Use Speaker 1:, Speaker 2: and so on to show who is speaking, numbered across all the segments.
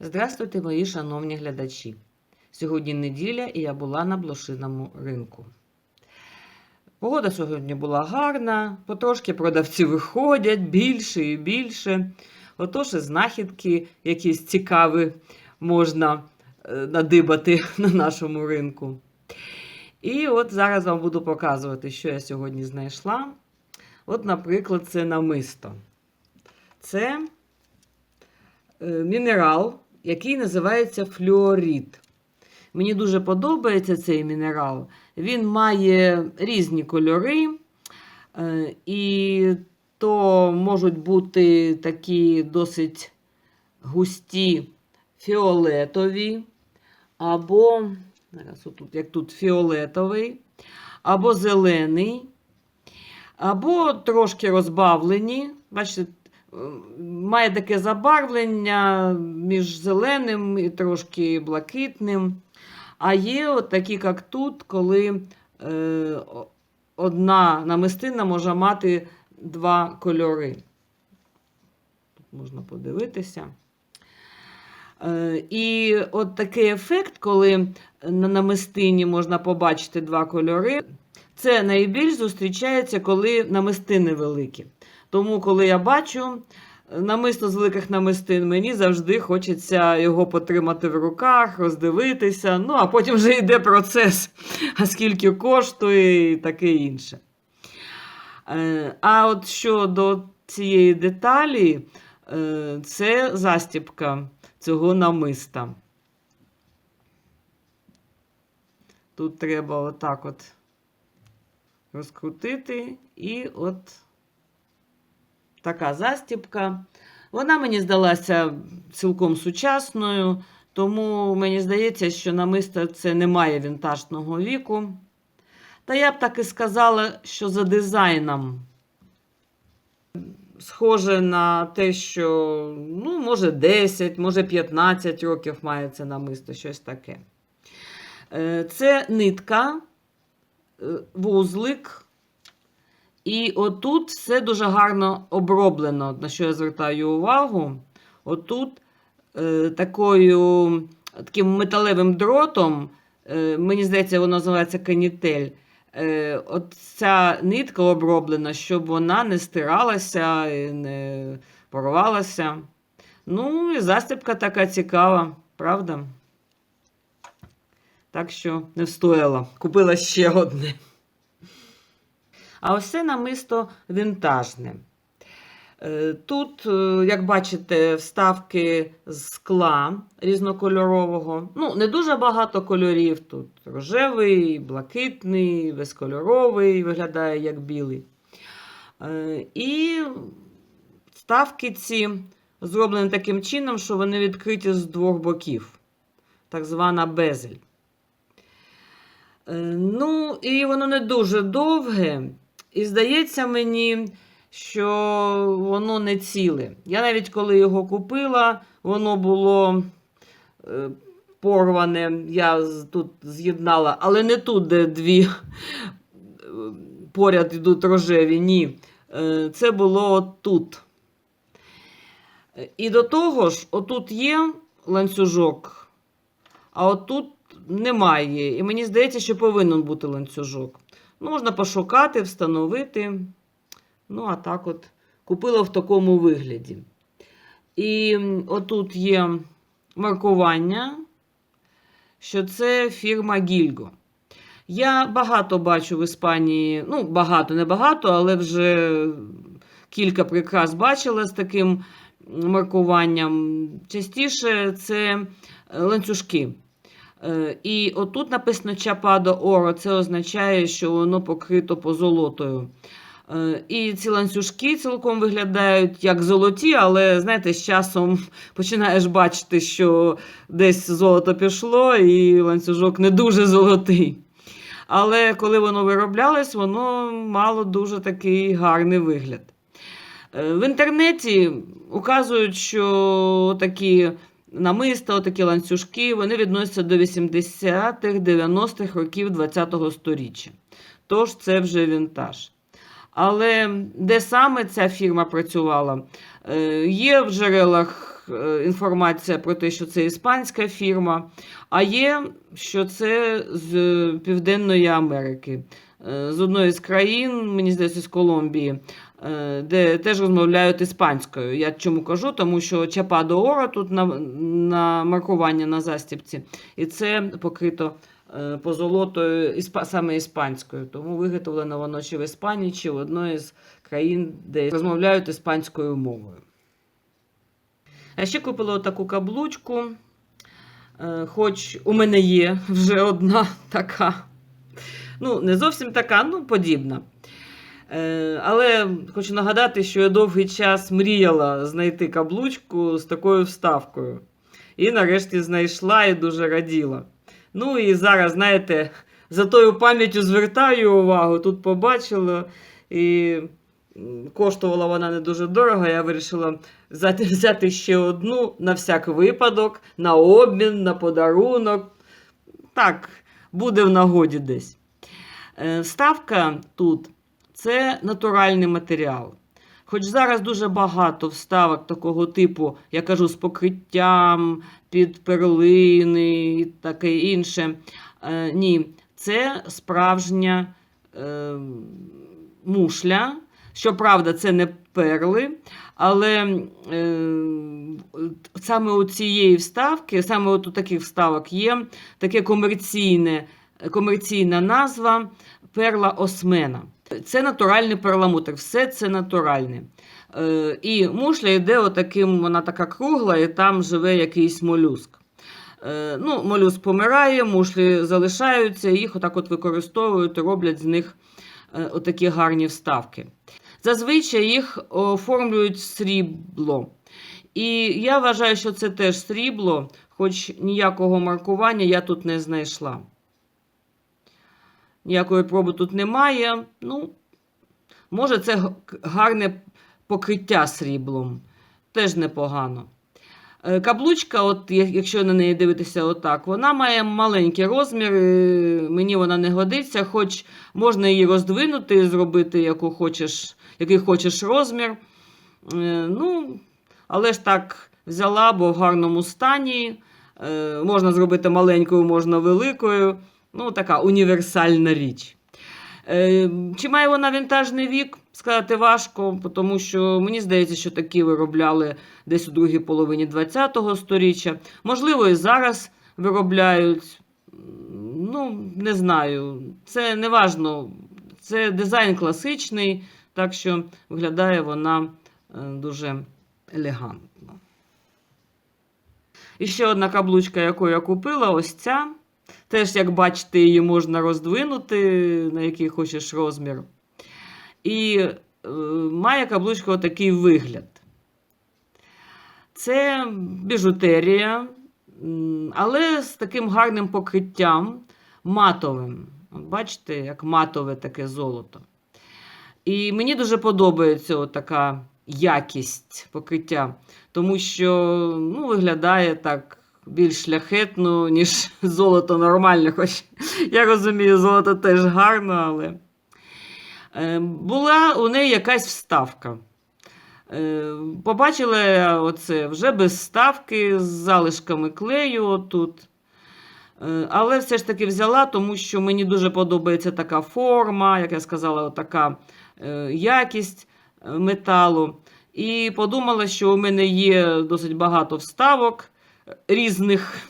Speaker 1: Здравствуйте, мої шановні глядачі. Сьогодні неділя і я була на блошиному ринку. Погода сьогодні була гарна, потрошки продавці виходять більше і більше. Отож, і знахідки якісь цікаві можна е, надибати на нашому ринку. І от зараз вам буду показувати, що я сьогодні знайшла. От, наприклад, це намисто. Це е, мінерал, який називається флюорит. Мені дуже подобається цей мінерал. Він має різні кольори, е, і то можуть бути такі досить густі фіолетові, або, зараз отут, як тут фіолетовий, або зелений, або трошки розбавлені. Бачите, має таке забарвлення між зеленим і трошки блакитним. А є такі, як тут, коли е, одна намистина може мати два кольори. Тут можна подивитися. Е, і от такий ефект, коли на намистині можна побачити два кольори, це найбільш зустрічається, коли намистини великі. Тому, коли я бачу намисто з великих намистин, мені завжди хочеться його потримати в руках, роздивитися. Ну, а потім вже йде процес, а скільки коштує і таке інше. Е, А от щодо цієї деталі, е, це застібка цього намиста. Тут треба отак от розкрутити, і от така застібка. Вона мені здалася цілком сучасною, тому мені здається, що намисто це не має вінтажного віку. Та я б так і сказала, що за дизайном схоже на те, що ну, може 10, може 15 років має це намисто, щось таке. Е, Це нитка, е, вузлик. І отут все дуже гарно оброблено, на що я звертаю увагу. Отут е, такою, таким металевим дротом, е, мені здається, воно називається канітель. Е, от ця нитка оброблена, щоб вона не стиралася і не порвалася. Ну, і застібка така цікава, правда? Так що не встояла. Купила ще одне. А ось намисто вінтажне. Е, Тут, е, як бачите, вставки з скла різнокольорового. Ну, не дуже багато кольорів. Тут рожевий, блакитний, безкольоровий, виглядає як білий. Е, І вставки ці зроблені таким чином, що вони відкриті з двох боків. Так звана безель. Ну, і воно не дуже довге. І здається мені, що воно не ціле. Я навіть коли його купила, воно було е, порване. Я тут з'єднала, але не тут, де дві е, поряд йдуть рожеві. Ні. Е, Це було тут. І до того ж, отут є ланцюжок, а отут немає. І мені здається, що повинен бути ланцюжок. Можна пошукати, встановити. Ну, а так от купила в такому вигляді. І отут є маркування, що це фірма Гільго. Я багато бачу в Іспанії, ну, багато, не багато, але вже кілька прикрас бачила з таким маркуванням. Частіше це ланцюжки. Е, І отут написано Чападо Оро, це означає, що воно покрито позолотою. Е, І ці ланцюжки цілком виглядають як золоті, але знаєте, з часом починаєш бачити, що десь золото пішло, і ланцюжок не дуже золотий. Але коли воно вироблялось, воно мало дуже такий гарний вигляд. Е, В інтернеті указують, що такі намиста, такі ланцюжки, вони відносяться до 80-х, 90-х років ХХ століття. Тож це вже вінтаж. Але де саме ця фірма працювала? Е, Є в джерелах е, інформація про те, що це іспанська фірма, а є, що це з Південної Америки, е, з одної з країн, мені здається, з Колумбії, де теж розмовляють іспанською. Я чому кажу? Тому що чапа до ора тут на, на маркування на застіпці, і це покрито е, позолотою іспа, саме іспанською. Тому виготовлено воно чи в Іспанії, чи в одної з країн, де розмовляють іспанською мовою. Я ще купила таку каблучку. Е, Хоч у мене є вже одна така. Ну, не зовсім така, ну, подібна. Е, Але хочу нагадати, що я довгий час мріяла знайти каблучку з такою вставкою. І нарешті знайшла і дуже раділа. Ну і зараз, знаєте, за тою пам'яттю звертаю увагу, тут побачила. І коштувала вона не дуже дорого. Я вирішила взяти, ще одну на всяк випадок, на обмін, на подарунок. Так, буде в нагоді десь. Е, Вставка тут це натуральний матеріал. Хоч зараз дуже багато вставок такого типу, я кажу, з покриттям, під перлини і таке інше. Е, ні, це справжня е, мушля. Щоправда, це не перли, але е, саме у цієї вставки, саме от у таких вставок є таке комерційне, комерційна назва перла осмена. Це натуральний перламутр, все це натуральне. Е, і мушля йде отаким, вона така кругла, і там живе якийсь молюск. Е, ну, молюск помирає, мушлі залишаються, їх отак от використовують, роблять з них е, отакі гарні вставки. Зазвичай їх оформлюють срібло. І я вважаю, що це теж срібло, хоч ніякого маркування я тут не знайшла. Ніякої проби тут немає. Ну, може, це гарне покриття сріблом. Теж непогано. Е, Каблучка, от, якщо на неї дивитися отак, вона має маленький розмір, е, мені вона не годиться, хоч можна її роздвинути, зробити яку хочеш, який хочеш розмір. Е, Ну, але ж так взяла, бо в гарному стані. Можна зробити маленькою, можна великою. Ну, така універсальна річ. Е, Чи має вона вінтажний вік? Сказати важко, тому що мені здається, що такі виробляли десь у другій половині ХХ століття. Можливо, і зараз виробляють. Ну, не знаю. Це не важно. Це дизайн класичний, так що виглядає вона е, дуже елегантно. І ще одна каблучка, яку я купила, ось ця. Теж, як бачите, її можна роздвинути, на який хочеш розмір. І е, має каблучка отакий вигляд. Це біжутерія, але з таким гарним покриттям матовим. Бачите, як матове таке золото. І мені дуже подобається така якість покриття, тому що ну, виглядає так більш шляхетно, ніж золото нормальне. Хоч я розумію, золото теж гарно, але Е, була у неї якась вставка. Е, Побачила оце вже без вставки, з залишками клею отут. Е, Але все ж таки взяла, тому що мені дуже подобається така форма, як я сказала, така якість металу. І подумала, що у мене є досить багато вставок різних,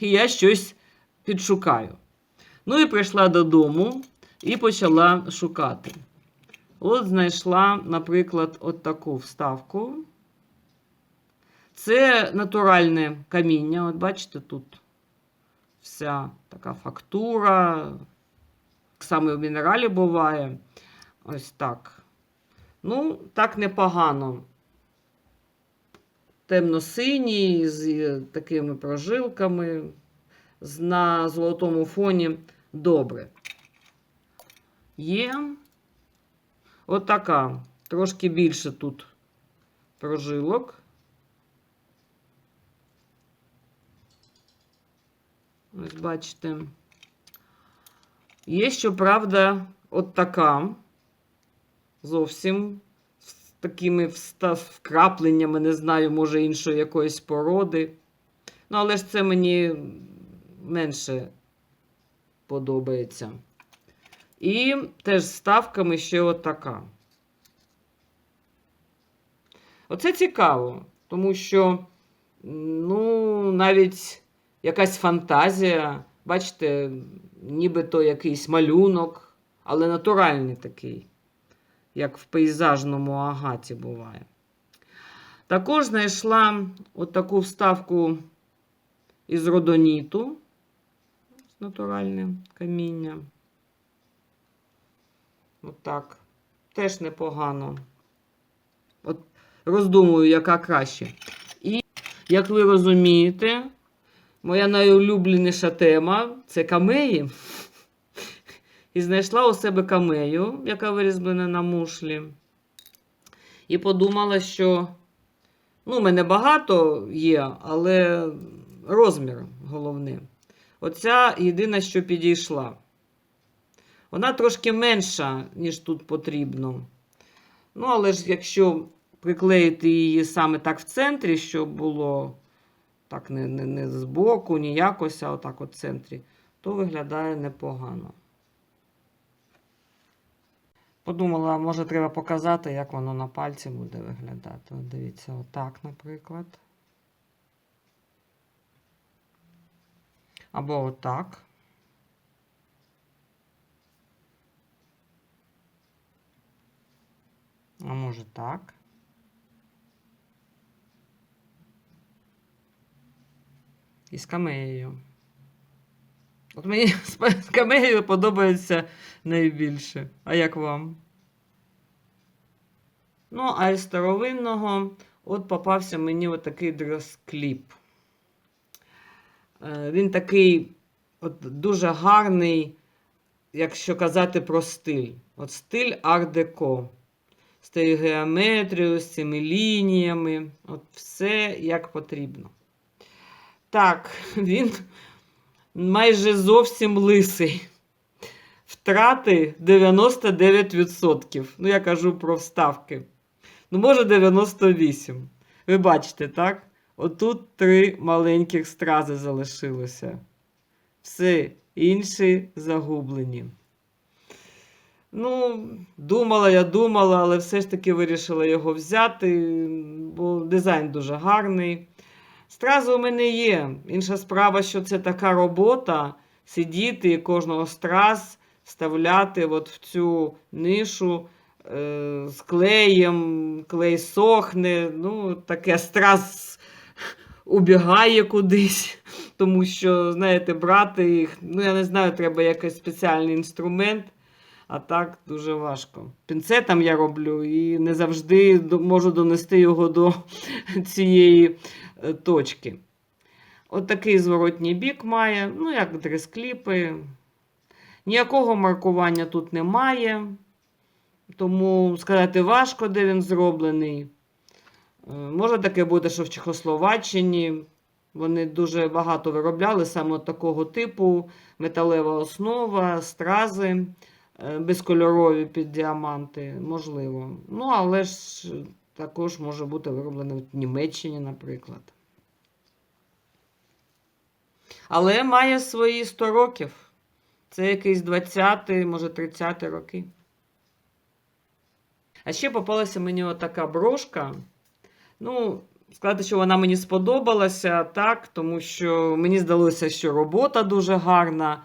Speaker 1: і я щось підшукаю. Ну і прийшла додому і почала шукати. От знайшла, наприклад, от таку вставку. Це натуральне каміння. От бачите, тут вся така фактура. І в мінералі буває. Ось так. Ну, так непогано. Темно-синій, з е, такими прожилками, на золотому фоні добре. Є отака, трошки більше тут прожилок. Ось бачите. Є, щоправда, от така. Зовсім такими вкрапленнями, не знаю, може, іншої якоїсь породи. Ну, але ж це мені менше подобається. І теж ставками ще отака. Оце цікаво, тому що, ну, навіть якась фантазія, бачите, нібито якийсь малюнок, але натуральний такий, як в пейзажному агаті буває. Також знайшла отаку вставку із родоніту, натуральне каміння. Отак. Теж непогано. От роздумую, яка краще. І, як ви розумієте, моя найулюбленіша тема це камеї. І знайшла у себе камею, яка вирізблена на мушлі. І подумала, що ну, в мене багато є, але розмір головне. Оця єдина, що підійшла. Вона трошки менша, ніж тут потрібно. Ну, але ж якщо приклеїти її саме так в центрі, щоб було так не, не, не збоку, ні якось, а отак от в центрі, то виглядає непогано. Подумала, може, треба показати, як воно на пальці буде виглядати. От дивіться, отак, наприклад. Або отак. А може так. І з камеєю. От мені з па- подобається найбільше. А як вам? Ну, а із старовинного от попався мені отакий дрескліп. Е, Він такий от дуже гарний, якщо казати про стиль. От стиль ар-деко. З тією геометрією, з цими лініями. От все як потрібно. Так, він майже зовсім лисий. Втрати 99%. Ну, я кажу про вставки. Ну, може, 98. Ви бачите, так? Отут три маленьких стрази залишилося. Все інші загублені. Ну, думала, я думала, але все ж таки вирішила його взяти, бо дизайн дуже гарний. Стрази у мене є. Інша справа, що це така робота сидіти і кожного страз вставляти от в цю нишу е, з клеєм, клей сохне. Ну, таке страз убігає кудись, тому що, знаєте, брати їх, ну, я не знаю, треба якийсь спеціальний інструмент. А так дуже важко. Пінцетом я роблю і не завжди можу донести його до цієї е, точки. От такий зворотній бік має, ну, як дрескліпи. Ніякого маркування тут немає, тому сказати важко, де він зроблений. Е, Може таке бути, що в Чехословаччині вони дуже багато виробляли саме такого типу металева основа, стрази безкольорові під діаманти, можливо. Ну, але ж також може бути вироблено в Німеччині, наприклад. Але має свої 100 років. Це якийсь 20, може 30 роки. А ще попалася мені отака брошка. Ну, сказати, що вона мені сподобалася, так, тому що мені здалося, що робота дуже гарна.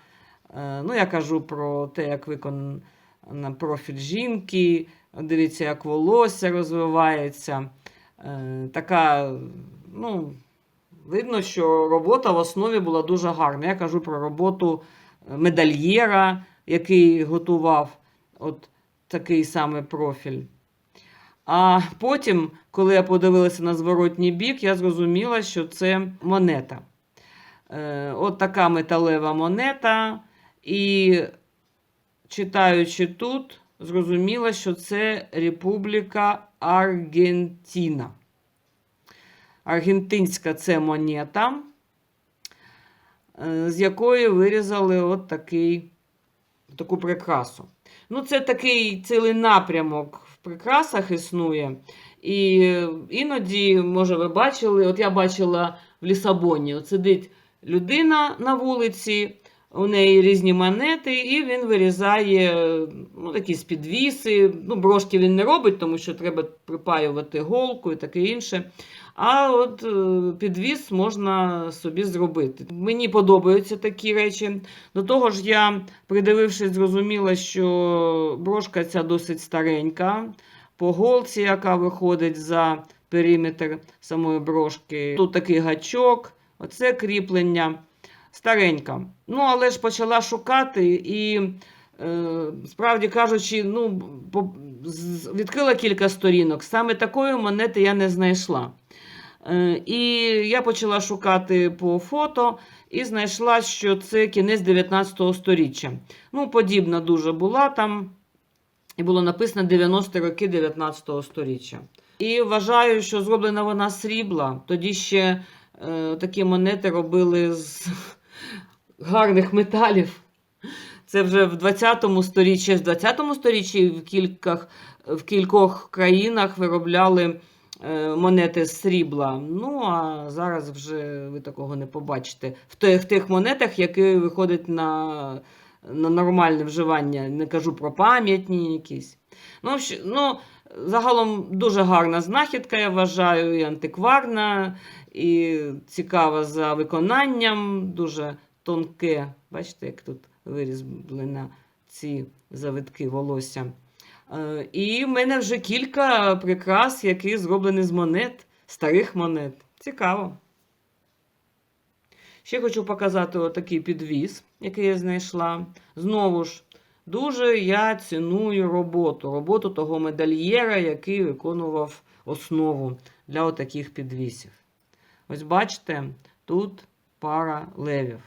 Speaker 1: Е, Ну, я кажу про те, як виконана профіль жінки. Дивіться, як волосся розвивається. Е, Така, ну, видно, що робота в основі була дуже гарна. Я кажу про роботу медальєра, який готував от такий самий профіль. А потім, коли я подивилася на зворотній бік, я зрозуміла, що це монета. Е, от така металева монета. І читаючи тут, зрозуміла, що це Республіка Аргентина. Аргентинська це монета, е, з якої вирізали от такий, таку прикрасу. Ну, це такий цілий напрямок в прикрасах існує. І іноді, може, ви бачили, от я бачила в Лісабоні, от сидить людина на вулиці, у неї різні монети, і він вирізає ну, якісь підвіси. Ну, брошки він не робить, тому що треба припаювати голку і таке інше. А от е, підвіс можна собі зробити. Мені подобаються такі речі. До того ж, я, придивившись, зрозуміла, що брошка ця досить старенька. По голці, яка виходить за периметр самої брошки. Тут такий гачок, оце кріплення старенька. Ну, але ж почала шукати і, е, справді кажучи, ну, відкрила кілька сторінок. Саме такої монети я не знайшла. Е, і я почала шукати по фото і знайшла, що це кінець 19 століття. Ну, подібна дуже була там. І було написано 90 роки 19 століття. І вважаю, що зроблена вона срібла. Тоді ще е, такі монети робили з гарних металів. Це вже в 20-му сторіччі, в 20 сторіччі в кількох, в кількох країнах виробляли е, монети з срібла. Ну, а зараз вже ви такого не побачите. В тих, тих монетах, які виходять на, на нормальне вживання. Не кажу про пам'ятні якісь. Ну, ну, загалом дуже гарна знахідка, я вважаю, і антикварна, і цікава за виконанням, дуже тонке. Бачите, як тут вирізблена ці завитки волосся. Е, І в мене вже кілька прикрас, які зроблені з монет, старих монет. Цікаво. Ще хочу показати отакий підвіз, який я знайшла. Знову ж, дуже я ціную роботу. Роботу того медальєра, який виконував основу для отаких підвісів. Ось бачите, тут пара левів.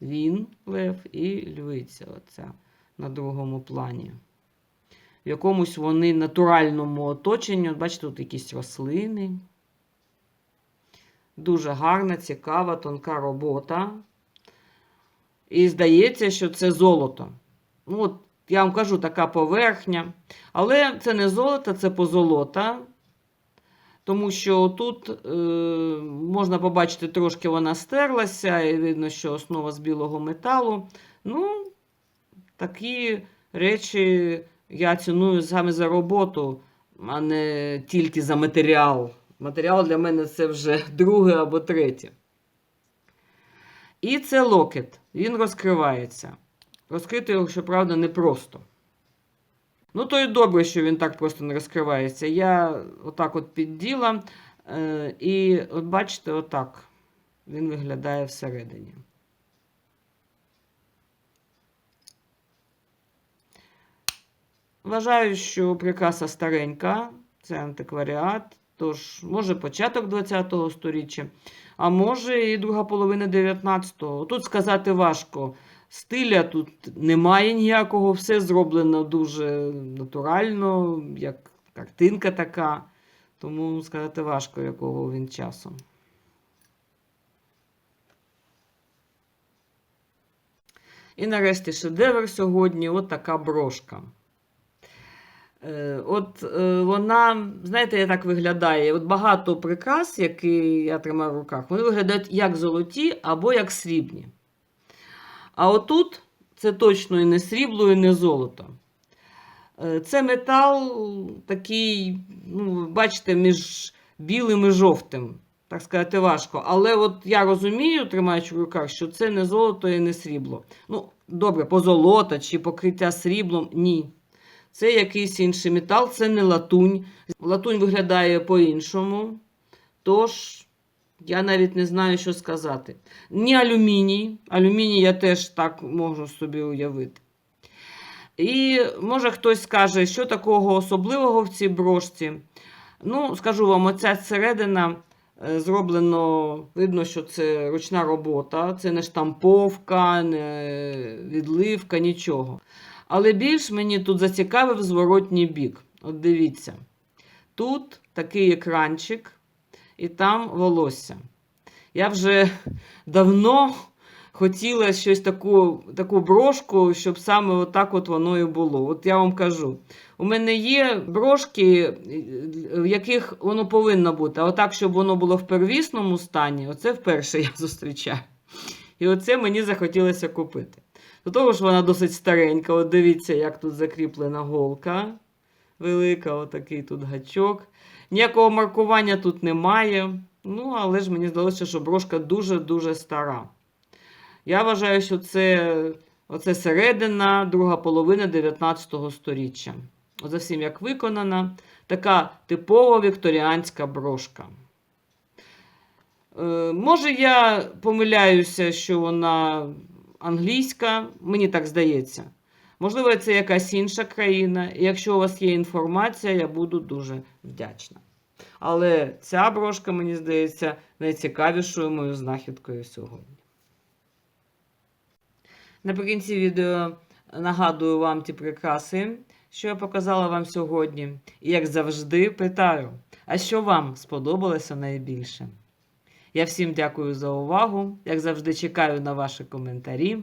Speaker 1: Він, лев і львиця. Оця на другому плані. В якомусь вони натуральному оточенні. От бачите, тут якісь рослини. Дуже гарна, цікава, тонка робота. І здається, що це золото. От, я вам кажу, така поверхня. Але це не золото, це позолота. Тому що тут е, можна побачити, трошки вона стерлася, і видно, що основа з білого металу. Ну, такі речі я ціную саме за роботу, а не тільки за матеріал. Матеріал для мене це вже друге або третє. І це локет. Він розкривається. Розкрити його, щоправда, непросто. Ну, то і добре, що він так просто не розкривається. Я отак от підділа. Е, і от бачите, отак він виглядає всередині. Вважаю, що прикраса старенька, це антикваріат, тож може початок ХХ століття, а може і друга половина 19-го. Тут сказати важко. Стиля тут немає ніякого, все зроблено дуже натурально, як картинка така. Тому сказати важко, якого він часу. І нарешті шедевр сьогодні от така брошка. Е, От е, вона, знаєте, як виглядає. От багато прикрас, які я тримаю в руках, вони виглядають як золоті або як срібні. А отут це точно і не срібло, і не золото. Е, Це метал такий, ну, бачите, між білим і жовтим. Так сказати, важко. Але от я розумію, тримаючи в руках, що це не золото і не срібло. Ну, добре, позолота чи покриття сріблом ні. Це якийсь інший метал, це не латунь. Латунь виглядає по-іншому. Тож, я навіть не знаю, що сказати. Ні алюміній. Алюміній я теж так можу собі уявити. І може хтось скаже, що такого особливого в цій брошці. Ну, скажу вам, оця середина е, зроблено, видно, що це ручна робота, це не штамповка, не відливка, нічого. Але більш мені тут зацікавив зворотній бік. От дивіться. Тут такий екранчик, і там волосся. Я вже давно хотіла щось таку, таку брошку, щоб саме отак от воно і було. От я вам кажу. У мене є брошки, в яких воно повинно бути. А отак, щоб воно було в первісному стані, оце вперше я зустрічаю. І оце мені захотілося купити. До того ж, вона досить старенька. От дивіться, як тут закріплена голка. Велика, отакий тут гачок. Ніякого маркування тут немає. Ну, але ж мені здалося, що брошка дуже-дуже стара. Я вважаю, що це оце середина, друга половина 19 століття. За всім як виконана, така типова вікторіанська брошка. Е, може, я помиляюся, що вона англійська, мені так здається. Можливо, це якась інша країна. І якщо у вас є інформація, я буду дуже вдячна. Але ця брошка, мені здається, найцікавішою моєю знахідкою сьогодні. Наприкінці відео нагадую вам ті прикраси, що я показала вам сьогодні. І, як завжди, питаю, а що вам сподобалося найбільше? Я всім дякую за увагу. Як завжди, чекаю на ваші коментарі.